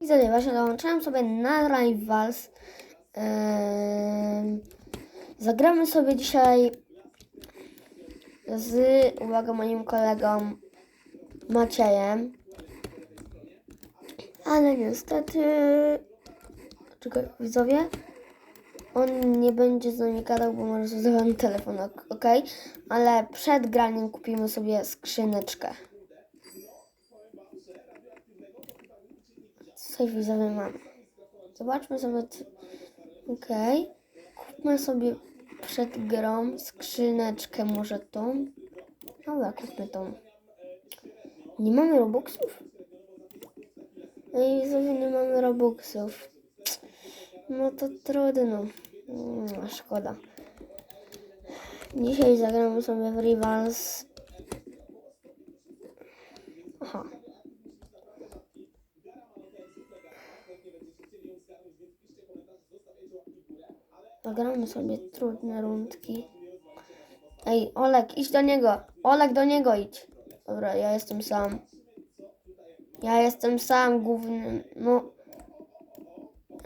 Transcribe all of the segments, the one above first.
Widzowie, właśnie dołączyłem sobie na Rivals. Zagramy sobie dzisiaj z, uwaga, moim kolegą Maciejem. Ale niestety, czekaj, widzowie, on nie będzie z nami gadał, bo może zadałem telefon, ok? Ale przed graniem kupimy sobie skrzyneczkę. Co widzowie mamy? Zobaczmy sobie. Okej. Kupmy sobie przed grą skrzyneczkę, może tą. Dobra, kupmy tą. Nie mamy robuxów? No i widzowie, nie mamy robuxów. No to trudno. A szkoda. Dzisiaj zagramy sobie w Rivals. Zagramy sobie trudne rundki. Ej, Olek, idź do niego. Olek, do niego idź. Dobra, ja jestem sam. Ja jestem sam, główny. No.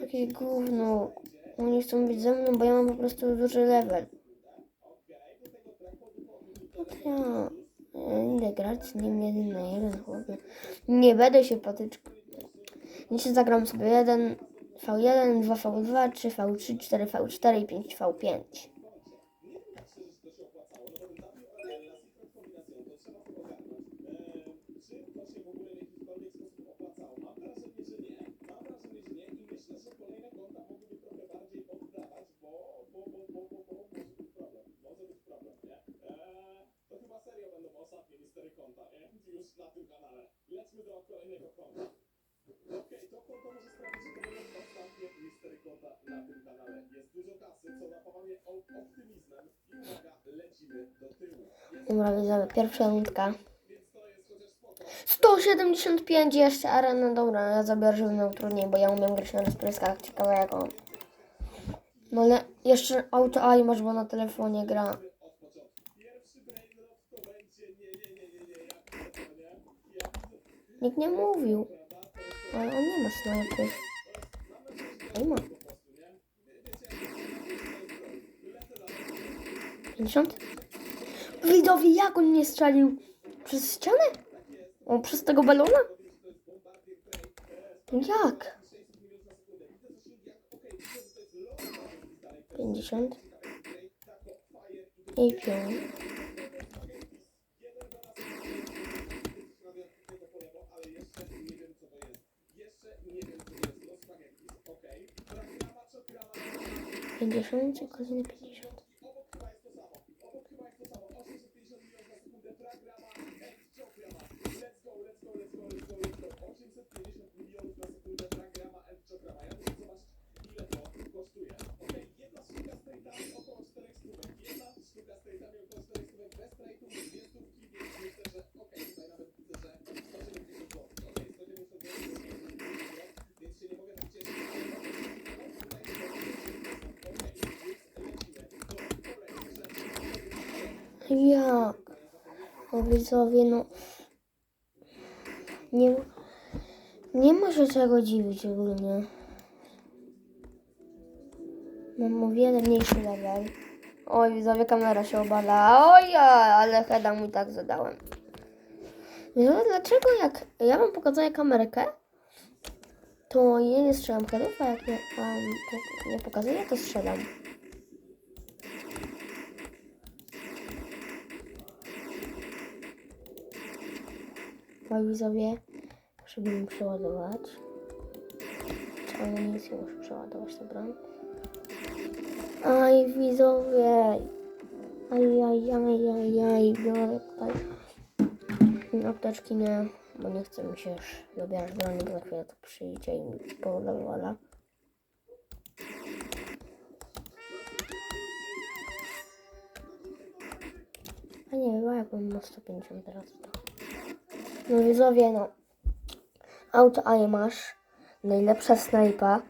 Jakie gówno. Oni chcą być ze mną, bo ja mam po prostu duży level. No ja. Idę grać z nim jeden na jeden, chłopie. Nie będę się patyczką. Dzisiaj zagram sobie jeden V1, 2V2, 3V3, 4V4 i 5V5. To chyba serio będą konta, nie? Już na tym kanale. Lećmy do kolejnego konta. Okej, to konto może sprawić, że to będą ostatnie mistery konta na tym kanale. Jest dużo kasy, co optymizmem. I uwaga, lecimy do tyłu. Dobra, pierwsza spoko. 175 jeszcze arena, dobra, ja zabiorę, żebym miał trudniej, bo ja umiem grać na rozpryskach, ciekawe jak on. No ale jeszcze auto AI masz, bo na telefonie gra. Nikt nie mówił. Ale on nie ma snajpy. Nie ma. 50? Widowi, jak on nie strzelił? Przez ścianę? O, przez tego balona? Jak? 50. I 5. Pięćdziesiąt i Jak? O widzowie, no. Nie, nie ma się czego dziwić ogólnie. Mam o wiele mniejszy level. Oj, widzowie, kamera się obala. Oj, ale heada mu tak zadałem. Widzowie, dlaczego jak ja wam pokazuję kamerkę, to ja nie strzelam headów, a jak nie, jak nie pokazuję, to strzelam. Moi widzowie, żeby przeładować. Czy amunicję muszę przeładować, dobra? Aj, widzowie! Aj, aj, aj, aj, aj, biorę tutaj. Apteczki nie, bo nie chcę mi się już dobierać broni, bo za chwilę to przyjdzie i mi powala. A nie wiem, jakbym ma 150 teraz. No widzowie, no. Auto masz. Najlepsza snajpa.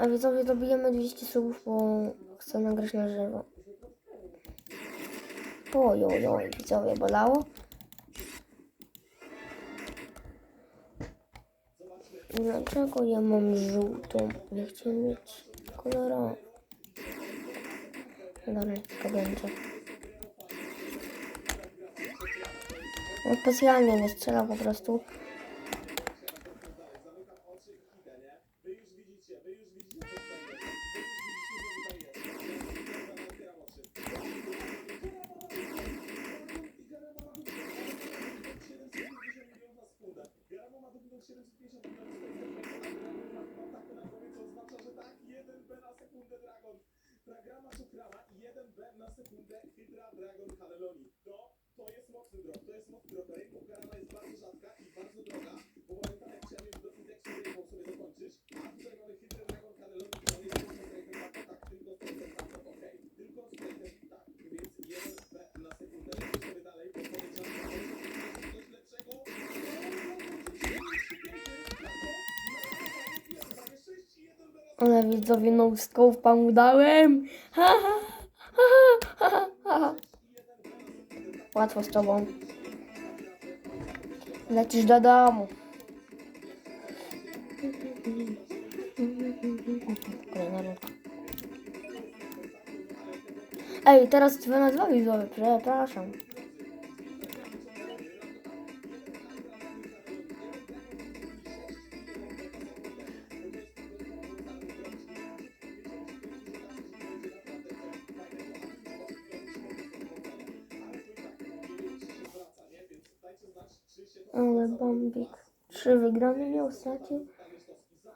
A widzowie, dobijemy 200 subów, bo chcę nagrać na żywo. Oj, oj, oj, widzowie, bolało? Dlaczego ja mam żółtą? Ja chciałem mieć kolorową. Dobra, to będzie. No specjalnie nie strzela po prostu. Wy już widzicie, wy już widzicie, co tutaj jest. Wy już widzicie, co tutaj jest. Garamo ma dobitą 750 milionów ataku na głowie, co oznacza, że tak, 1B na sekundę Dragon. Pragrama Szukrama i 1B na sekundę Hydra Dragon Haleloni. To, to jest mocny drop, to jest mocny drop. Rainbow Garama jest bardzo rzadka i bardzo droga, bo pamiętam jak chciałem już do indeksu Rainbow sobie dokończyć, a tutaj mamy Hydra Dragon Haleloni i on jest tylko straightem na tak, tylko straightem na to, okej. Tylko straightem tak, więc 1B na sekundę. Lecimy sobie dalej, bo powiedziałem, że to jest coś lepszego. Ale widzowie no scope'a mu dałem. Łatwo z tobą. Lecisz do domu. Ej, teraz 2 na 2 widzowie, przepraszam. Miał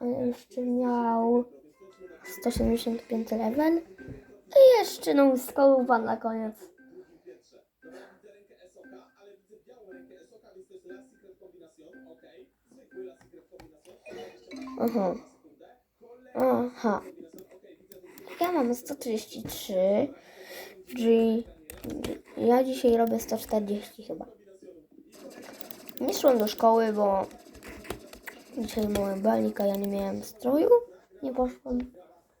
jeszcze miał 175 level. I jeszcze no skołupa na koniec. Aha. Aha. Ja mam 133. G. Ja dzisiaj robię 140 chyba. Nie szłem do szkoły, bo dzisiaj miałem balnik, a ja nie miałem stroju. Nie poszłam.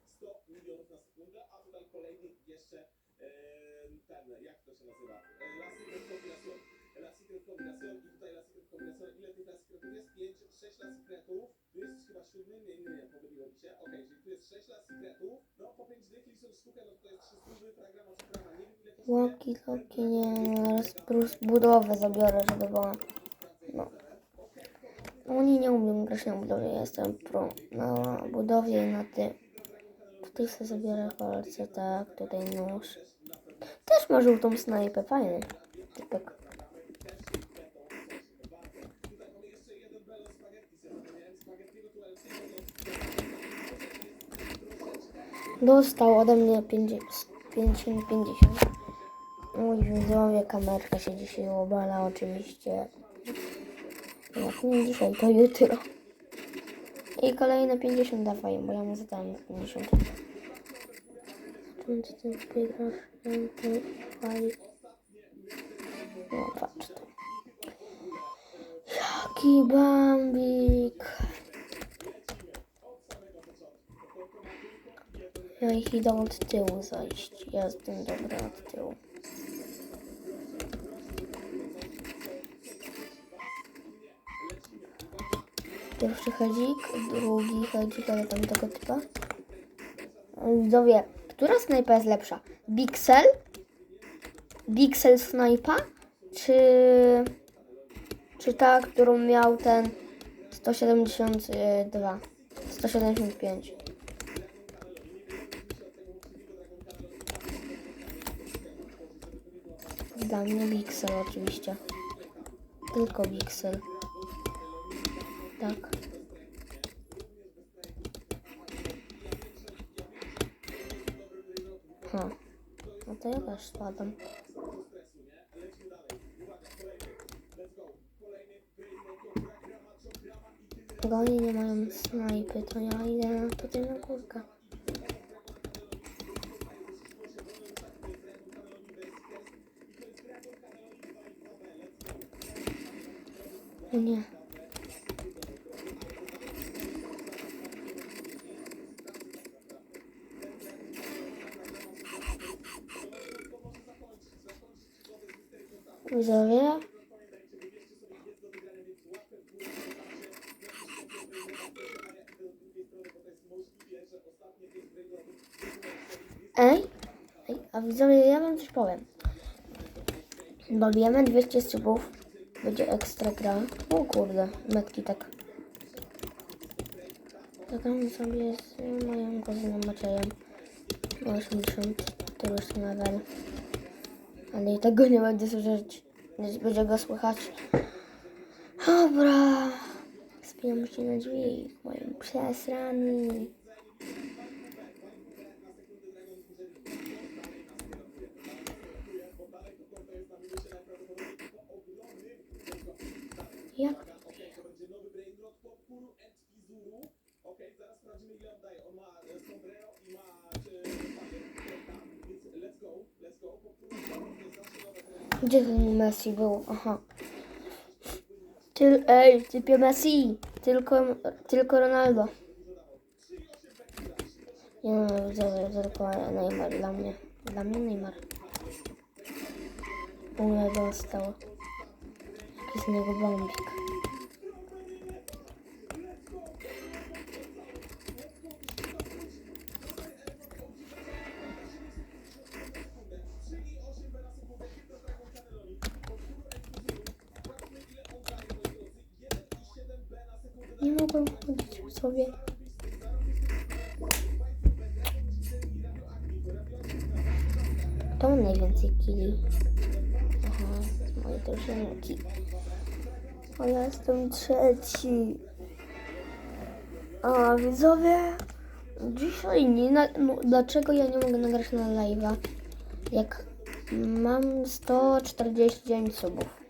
100 milionów na sekundę, a tutaj kolejny jeszcze ten, jak to się nazywa? Last Secret Combination. Last Secret Combination i tutaj Last Secret Combination. Ile tych Last Secretów jest? 5, 6 Last Secretów. Tu jest chyba siódmy, nie, nie, nie, pomyliło mi się. Okej, czyli tu jest 6 Last Secretów. No po 5 dych liczą sztukę, no to jest 3 stówy, programa, programa. Nie wiem ile kosztuje. Łoki, loki, nie. Raz plus budowę zabiorę, żeby była. Oni nie umiem grać na budowie, ja jestem pro. Na budowie i na tym. Tutaj sobie zabiorę kolce, tak, tutaj nóż. Też ma żółtą snajpę, fajny. Typek. Dostał ode mnie 50. 50. Mój widzowie, kamerka się dzisiaj obala oczywiście. Nie dzisiaj, to jutro. I kolejne 50 dawaj, bo ja mu zadałem 50. Czym ty ten biegasz? Rękę, chwali. No patrz to. Jaki bambik. Ja ich idę od tyłu zajść. Ja jestem dobry od tyłu. Pierwszy hedzik, drugi hedzik, ale tam tego typa. Widzowie, która snajpa jest lepsza? Bixel? Bixel snajpa? Czy... Czy ta, którą miał ten 172? 175. Dla mnie Bixel oczywiście. Tylko Bixel. Tak. Ha. No to ja też spadam. Bo oni nie mają snajpy, to ja idę tutaj na górkę. Nie. Widzowie. Ej, ej, a widzowie, ja wam coś powiem. Dobijemy 200 subów. Będzie ekstra gra. O kurde, metki tak. Zagramy sobie z moją kuzyną Maciejem. 80 któryś level. Ale i tego nie będzie słyszeć. Będzie go słychać. Dobra. Spijamy się na drzwi. Moim przesrani. Jak? będzie nowy brainrot Popuru and Fizuru. Okej, zaraz sprawdzimy ile on daje. On ma e, sombrero i ma e, papier, więc let's go, let's go. Popuru jest zawsze nowe Gdzie ten Messi był? Aha. Tyl, ej, typie Messi. Tylko, tylko Ronaldo. Nie no, że tylko Neymar dla mnie. Dla mnie Neymar. U mnie dostał. Jaki z niego bombik. Sobie. Kto ma najwięcej kili? Aha, z mojej drużynki. O, ja jestem trzeci. A widzowie, dzisiaj nie na, no, Dlaczego ja nie mogę nagrać na live'a? Jak mam 149 subów.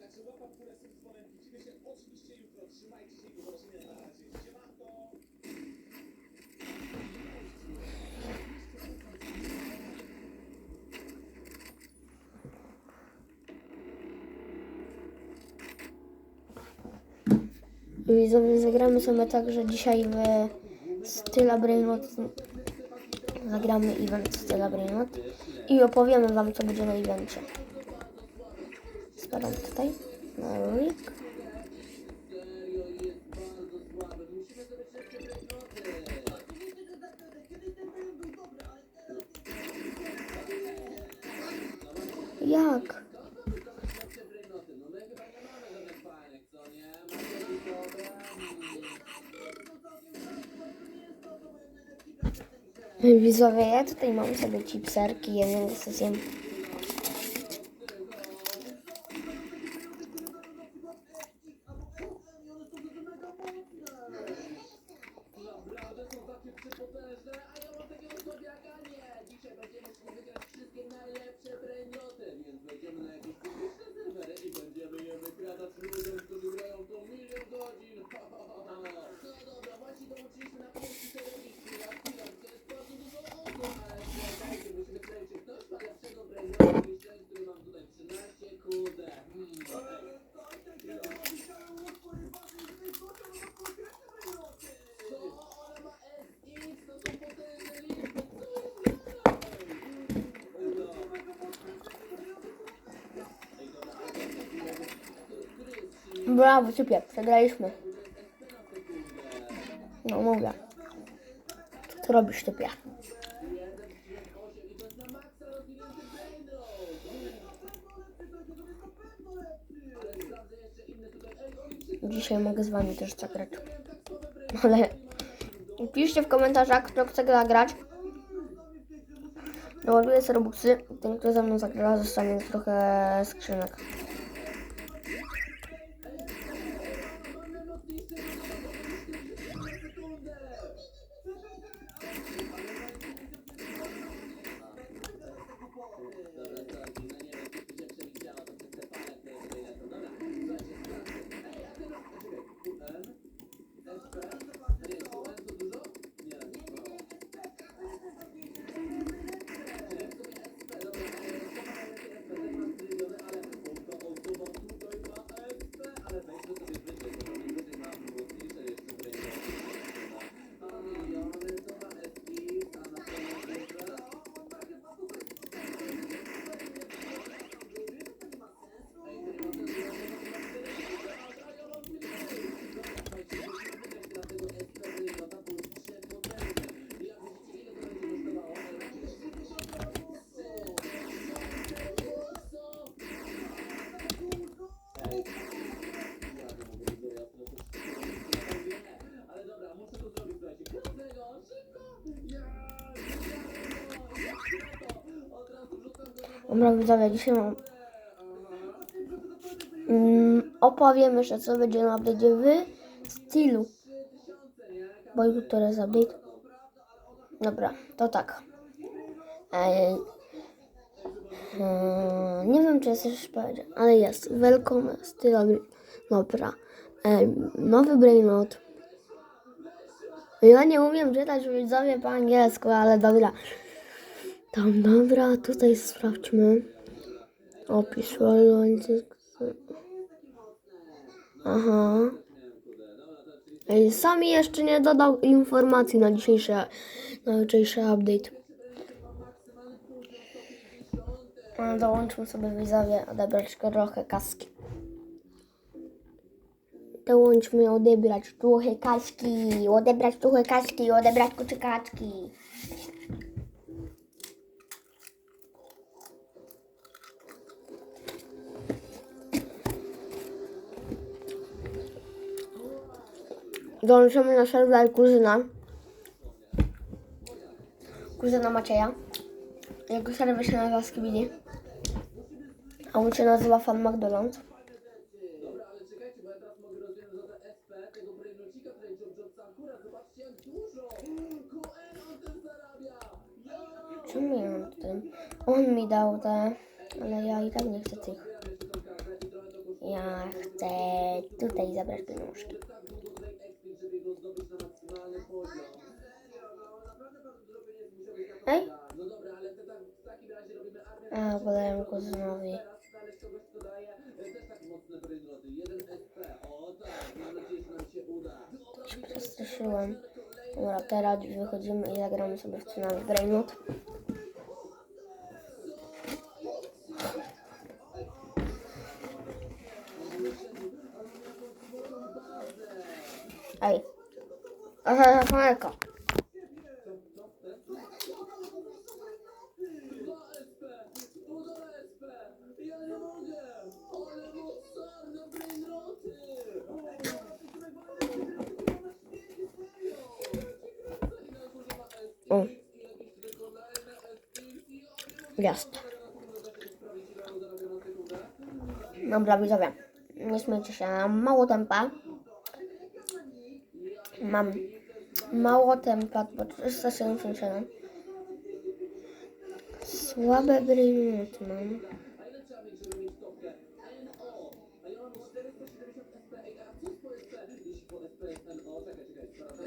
Także łapa w górę, subskrybuj, widzimy się oczywiście jutro. Trzymajcie się i do zobaczenia na razie. Siemanko! Widzowie, zagramy sobie także dzisiaj w Styla Brainrot. Zagramy event Styla Brainrot i opowiemy wam, co będzie na evencie. Spadam tutaj na. Widzowie, ja tutaj mam sobie chipserki, jeden z zjem. Naprawdę są takie przepotężne, a ja mam takiego słabiaka? Nie! Dzisiaj będziemy szli wygrać wszystkie najlepsze brainroty, więc będziemy na jakieś publiczne serwery i będziemy je wykradać ludziom, którzy grają to milion godzin. Ha, ha, ha, ha. No dobra, właśnie dołączyliśmy na pierwszy serwis, chwila, chwila, to jest bardzo dużo osób, ale słuchajcie, musimy przejść, ktoś ma lepszego brainrota niż ten, który mam tutaj 13, kurde. Hmm. Co? Ona ma SX, to są potężne liczby, co jest grane? Brawo, super, przegraliśmy. No mówię. Co ty robisz, typie? Dzisiaj mogę z wami też zagrać. Ale piszcie w komentarzach, kto chce zagrać. Doładuję sobie robuxy. Ten, kto ze mną zagra, zostanie trochę skrzynek. Dobra, widzowie, dzisiaj mam... Mm, opowiem jeszcze, co będzie na update w stylu. Bo jutro jest update. Dobra, to tak. Ej, Hmm, nie wiem, czy jest już powiedział, ale jest. Welcome styl. Dobra. Ej, nowy brainrot. Ja nie umiem czytać widzowie po angielsku, ale dobra. Tam, dobra, tutaj sprawdźmy. Opis Aha. Sami jeszcze nie dodał informacji na dzisiejszy, na dzisiejszy update. A, Dołączmy sobie widzowie odebrać trochę kaski. Dołączmy odebrać trochę kaski, odebrać trochę kaski, odebrać kuczykaczki. Dołączymy na serwer kuzyna. Kuzyna Macieja. Jego serwer się nazywa Skibidi. A on się nazywa Fan tym! Ja! Czemu ja mam ten? On mi dał te, ale ja i tak nie chcę tych. Ja chcę tutaj zabrać pieniążki. Poziom. To Ej? No dobra, ale to tak, w takim razie robimy armię. A, kuzynowi. Teraz znaleźć kogoś, kto daje e, też tak mocne brainroty. Jeden SP, o tak, mam nadzieję, że nam się uda. Dobra, teraz wychodzimy i zagramy sobie w tsunami. Brainroty! O. Jest. Dobra, widzowie. Nie śmiejcie się. Mało tempa. Mam mało tempa, bo 377. Słabe brainrot mam. A ile trzeba mieć, żeby mieć topkę? NO! A ja mam 470 SP. Ej, a co jest po SP? Jeśli po SP jest NO, czekaj, czekaj, sprawdzę.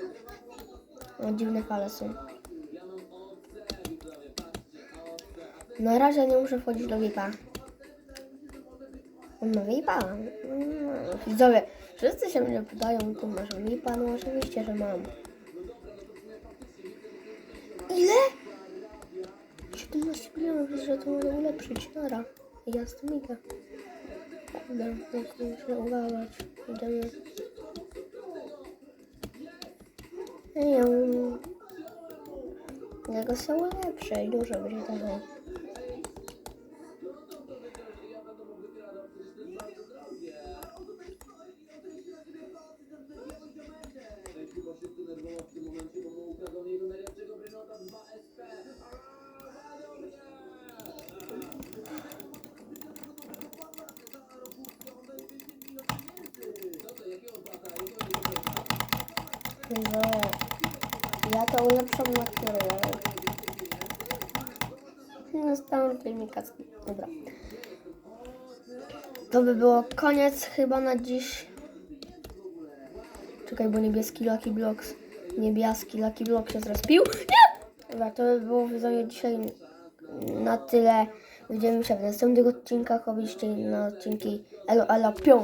O, dziwne fale są. Na razie nie muszę wchodzić do VIP-a. On ma VIP-a? Mm, Widzowie, wszyscy się mnie pytają, tu masz VIP-a? No oczywiście, że mam. Ile? 17 milionów, że to mogę ulepszyć. Nara. Ja z tym idę. Kurde, jak muszę uważać. Idziemy. Ja mam... Jego są lepsze i dużo będzie tego. Że ja to ulepszam na który. No stałem filmika. Dobra. To by było koniec chyba na dziś. Czekaj, bo niebieski Lucky Blocks. Niebieski Lucky Block się zrespił. Nie! Dobra, to by było widzowie dzisiaj na tyle. Widzimy się w następnych odcinkach. Oczywiście na odcinki Elo Elo Pią.